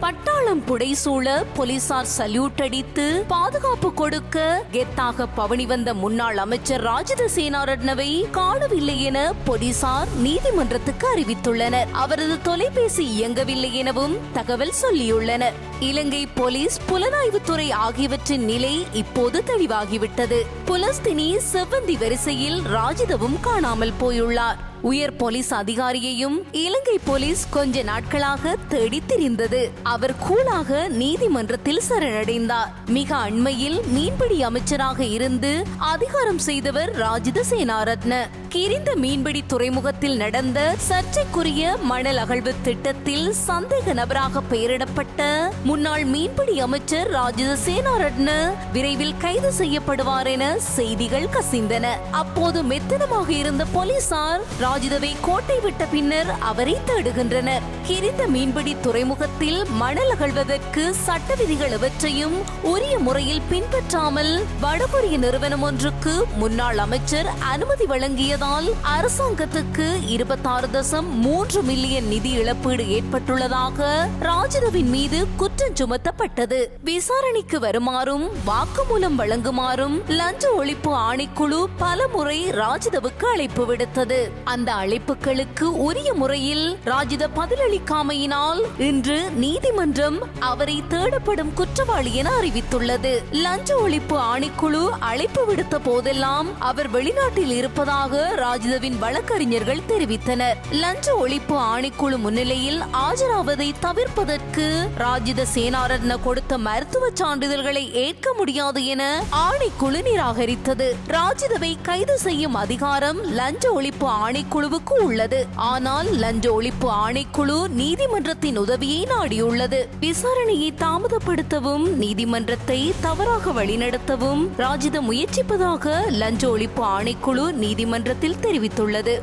பட்டாளம் புடைசூழ போலீசார் சல்யூட் அடித்து பாதுகாப்பு கொடுக்க கெத்தாக பவனி வந்த முன்னாள் அமைச்சர் ராஜித சேனாரட்னவை காணவில்லை என போலீசார் நீதிமன்றத்துக்கு அறிவித்துள்ளனர். அவரது தொலைபேசி இயங்கவில்லை எனவும் தகவல் சொல்லியுள்ளனர். இலங்கை போலீஸ் புலனாய்வுத்துறை ஆகியவற்றின் நிலை இப்போது தெளிவாகிவிட்டது. புலஸ்தினி செவ்வந்தி வரிசையில் ராஜிதவும் காணாமல் போயுள்ளார். உயர் போலீஸ் அதிகாரியையும் இலங்கை போலீஸ் கொஞ்ச நாட்களாக தேடி திரிந்தது அவர் கூலாக நீதிமன்றத்தில் சரணடைந்தார். மிக அண்மையில் மீன்பிடி அமைச்சராக இருந்து அதிகாரம் செய்தவர் ராஜித சேனாரத்ன கிரிந்த மீன்பிடி துறைமுகத்தில் நடந்த சர்ச்சைக்குரிய மணல் அகழ்வு திட்டத்தில் சந்தேக நபராக பெயரிடப்பட்ட முன்னாள் மீன்பிடி அமைச்சர் ராஜித சேனாரட்ன விரைவில் கைது செய்யப்படுவார் என செய்திகள் கசிந்தன. அப்போது மெத்தனமாக இருந்த போலீசார் ராஜிதவை கோட்டை விட்ட பின்னர் அவரை தேடுகின்றனர். கிரிந்த மீன்பிடி துறைமுகத்தில் மணல் அகழ்வதற்கு சட்ட விதிகள் எவற்றையும் உரிய முறையில் பின்பற்றாமல் வடகொரிய நிறுவனம் ஒன்றுக்கு முன்னாள் அமைச்சர் அனுமதி வழங்கியதால் அரசாங்கத்துக்கு இருபத்தாறு தசம் மூன்று மில்லியன் நிதி இழப்பீடு ஏற்பட்டுள்ளதாக ராஜிதவின் மீது குற்றம் சுமத்தப்பட்டது. விசாரணைக்கு வருமாறும் வாக்குமூலம் வழங்குமாறும் லஞ்ச ஒழிப்பு ஆணைக்குழு பல முறை ராஜிதவுக்கு அழைப்பு விடுத்தது. அந்த அழைப்புகளுக்கு உரிய முறையில் ராஜித பதிலளிக்காமையினால் இன்று நீதிமன்றம் அவரை தேடப்படும் குற்றவாளி என அறிவித்துள்ளது. லஞ்ச ஒழிப்பு ஆணைக்குழு அழைப்பு விடுத்த போதெல்லாம் அவர் வெளிநாட்டில் இருப்பதாக ராஜிதவின் வழக்கறிஞர்கள் தெரிவித்தனர். லஞ்ச ஒழிப்பு ஆணைக்குழு முன்னிலையில் ஆஜராவதை தவிர்ப்பதற்கு ராஜித சேனாரத்ன கொடுத்த மருத்துவ சான்றிதழ்களை ஏற்க முடியாது என ஆணைக்குழு நிராகரித்தது. ராஜிதவை கைது செய்யும் அதிகாரம் லஞ்ச ஒழிப்பு ஆணைக்குழுவுக்கு உள்ளது. ஆனால் லஞ்ச ஒழிப்பு ஆணைக்குழு நீதிமன்றத்தின் உதவியை நாடியுள்ளது. விசாரணையை தாமதப்படுத்தவும் நீதிமன்றத்தை தவறாக வழிநடத்தவும் ராஜித முயற்சிப்பதாக லஞ்ச ஒழிப்பு ஆணைக்குழு நீதிமன்றத்தில் தெரிவித்துள்ளது.